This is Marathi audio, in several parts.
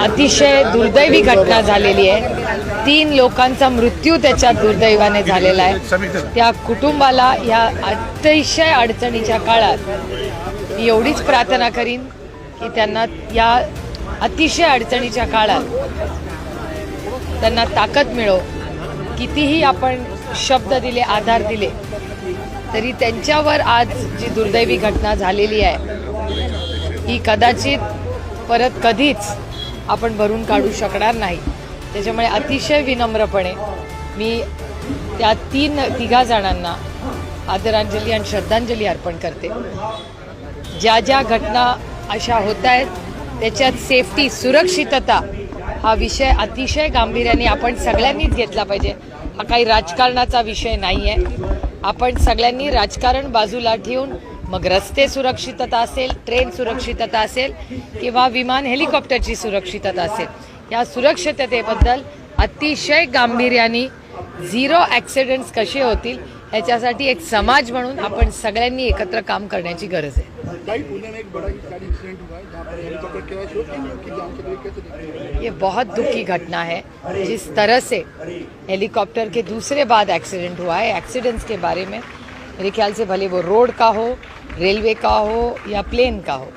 अतिशय दुर्दैवी घटना झालेली आहे. तीन लोकांचा मृत्यू त्याच्यात दुर्दैवाने झालेला आहे. त्या कुटुंबाला या अतिशय अडचणीच्या काळात मी एवढीच प्रार्थना करीन की त्यांना या अतिशय अडचणीच्या काळात त्यांना ताकद मिळो. कितीही आपण शब्द दिले आधार दिले तरी त्यांच्यावर आज जी दुर्दैवी घटना झालेली आहे ही कदाचित परत कधीच आपण भरून काढू शकणार नाही. त्याच्यामुळे अतिशय विनम्रपणे मी त्या तीन तिघा जणांना आदरांजली आणि श्रद्धांजली अर्पण करते. ज्या ज्या घटना अशा होत आहेत त्याच्यात सेफ्टी सुरक्षितता हा विषय अतिशय गांभीर्याने आपण सगळ्यांनीच घेतला पाहिजे. हा काही राजकारणाचा विषय नाही आहे आपण सगळ्यांनी राजकारण बाजूला ठेवून मग रस्ते सुरक्षितता असेल ट्रेन सुरक्षितता असेल किंवा विमान हेलिकॉप्टरची सुरक्षितता असेल या सुरक्षिततेबद्दल अतिशय गांभीर्याने झिरो ॲक्सिडेंट्स कसे होतील ह्याच्यासाठी एक समाज म्हणून आपण सगळ्यांनी एकत्र काम करण्याची गरज आहे. ये बहुत दुख की घटना है जिस तरह से हेलीकॉप्टर के दूसरे बाद एक्सीडेंट हुआ है एक्सीडेंट्स के बारे में मेरे ख्याल से भले वो रोड का हो, रेलवे का हो या प्लेन का हो,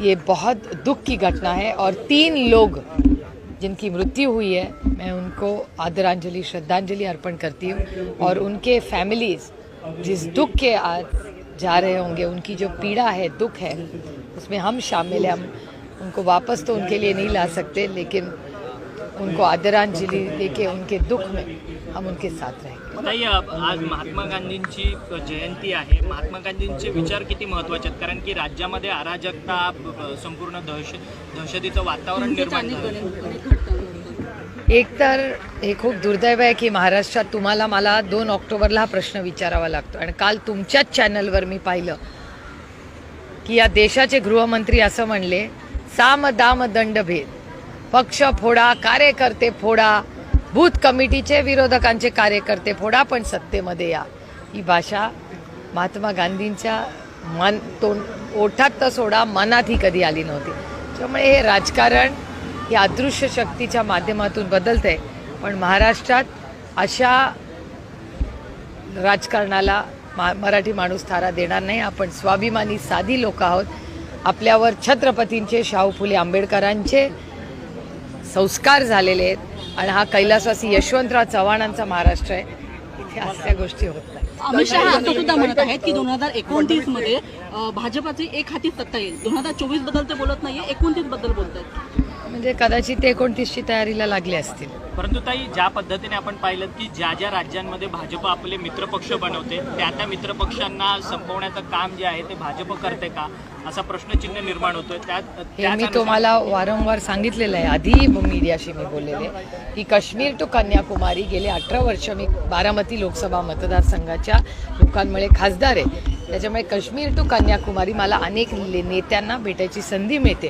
ये बहुत दुख की घटना है और तीन लोग जिनकी मृत्यु हुई है, मैं उनको आदरांजलि, श्रद्धांजलि अर्पण करती हूँ और उनके फैमिलीज़ जिस दुख के आज जा रहे होंगे, उनकी जो पीड़ा है, दुख है, उसमें हम शामिल हैं। हम उनको वापस तो उनके लिए नहीं ला सकते, लेकिन उनको आदरांजलि देके उनके दुख में हम उनके साथ रहेंगे। ताई आज महात्मा गांधींची जयंती आहे. महात्मा गांधींचे विचार किती महत्त्वाचे आहेत? कारण की राज्यामध्ये अराजकता संपूर्ण दहश दहशतीचं वातावरण निर्माण झालं. एक तर हे खूप दुर्दैव आहे की महाराष्ट्रात तुम्हाला मला दोन ऑक्टोबरला हा प्रश्न विचारावा लागतो. आणि काल तुमच्याच चॅनलवर मी पाहिलं की या देशाचे गृहमंत्री असं म्हणले साम दाम दंडभेद पक्ष फोडा कार्यकर्ते फोडा बूथ कमिटीचे विरोधकांचे कार्यकर्ते फोडा पण सत्तेमध्ये या. ही भाषा महात्मा गांधींच्या मन तोंड ओठात तर सोडा मनात ही कधी आली नव्हती. त्यामुळे हे राजकारण हे अदृश्य शक्तीच्या माध्यमातून आहे पण महाराष्ट्रात अशा राजकारणाला मा मराठी माणूस थारा देणार नाही. आपण स्वाभिमानी साधी लोक आहोत. आपल्यावर छत्रपतींचे शाहू फुले आंबेडकरांचे संस्कार झालेले आहेत. आणि हा कैलासवासी यशवंतराव चव्हाणांचा महाराष्ट्र आहे. इथे अशा गोष्टी होत अमित शहा असं सुद्धा म्हणत आहेत की दोन हजार एकोणतीसमध्ये भाजपाची एक हाती सत्ता येईल. दोन हजार चोवीसबद्दल ते बोलत नाहीये एकोणतीसबद्दल बोलत आहेत. म्हणजे कदाचित ते एकोणतीसची तयारीला लागले असतील. परंतु ताई ज्या पद्धतीने आपण पाहिलं की ज्या ज्या राज्यांमध्ये भाजप आपले मित्रपक्ष बनवते त्या त्या मित्रपक्षांना संपवण्याचं काम जे आहे ते भाजप करते का? असा प्रश्नचिन्ह निर्माण होतोय. त्यात हे मी तुम्हाला वारंवार सांगितलेलं आहे. आधी मीडियाशी मी बोललेले की काश्मीर टू कन्याकुमारी गेले अठरा वर्ष मी बारामती लोकसभा मतदारसंघाच्या लोकांमुळे खासदार आहे. त्याच्यामुळे काश्मीर टू कन्याकुमारी मला अनेक नेत्यांना भेटायची संधी मिळते.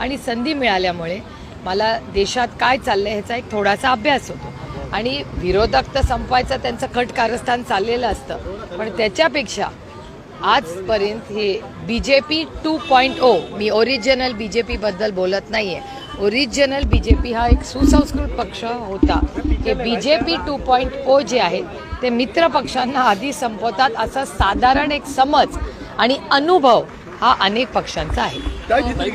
आणि संधी मिळाल्यामुळे मला देशात काय चाललं आहे ह्याचा एक थोडासा अभ्यास होतो. आणि विरोधक तर संपवायचं त्यांचं कट कारस्थान चाललेलं असतं. पण त्याच्यापेक्षा आजपर्यंत हे B J P two point O मी ओरिजिनल बी जे पीबद्दल बोलत नाही आहे ओरिजिनल बी जे पी हा एक सुसंस्कृत पक्ष होता. हे B J P two point ओ जे आहेत ते मित्रपक्षांना आधी संपवतात असा साधारण एक समज आणि अनुभव हा अनेक पक्षांचा आहे.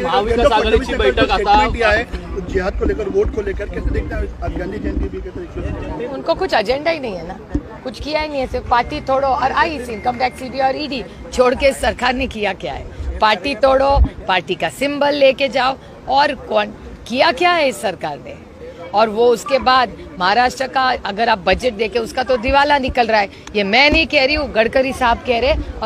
महाविकास आघाडीची बैठक आता- है जिहाद को लेकर वोट को लेकर कैसे देखते हैं गांधी जयंती भी उनको कुछ एजेंडा ही नहीं है ना। कुछ किया ही नहीं है सिर्फ़ पार्टी तोड़ो और I C income tax CB और ईडी छोड़ के सरकार ने किया क्या है? पार्टी तोड़ो पार्टी का सिंबल लेके जाओ और कौन? किया क्या है इस सरकार ने? और वो उसके बाद महाराष्ट्र का अगर आप बजट देखे उसका तो दिवाला निकल रहा है। ये मैं नहीं कह रही हूँ गडकरी साहब कह रहे और